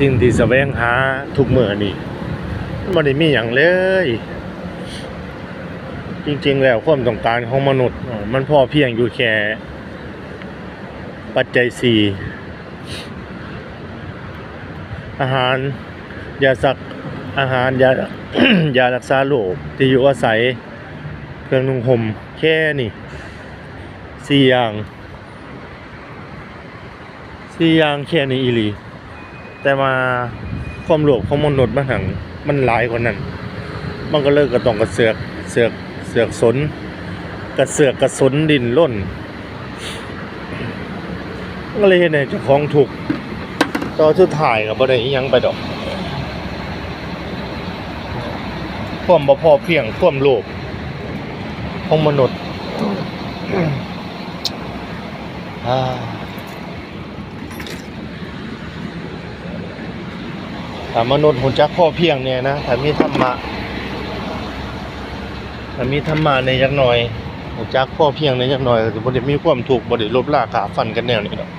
สิ่งที่แสวงหาทุกเมื้อนี่มันได้มีหยังเลย จริงๆแล้วความต้องการของมนุษย์ มันพอเพียงอยู่แค่ปัจจัยสี่อาหารยาสักอาหารยายารักษาโรคที่อยู่อาศัยเครื่องนุ่งห่มแค่นี่สี่อย่างสี่อย่างแค่นี้อีหลี แต่มาความโลภของมนุษย์มันหังมันหลายกว่านั้น มันก็เลิกกระตองกระเสือกเสือกเสือกสนกระเสือกกระสนดินล่นก็เลยเห็นเจ้าของถูกต่อสุดท้ายก็บ่ได้อิหยังไปดอกความบ่พอเพียงความโลภของมนุษย์ อ่า ถ้ามนุษย์หุ่นจักพอเพียงเนี่ยนะถ้ามีธรรมะถ้ามีธรรมะในจักหน่อยหุ่นจักพอเพียงในจักหน่อยก็สิบ่ได้มีความถูกบ่ได้ลบลาขาฟันกันแนวนี้ดอก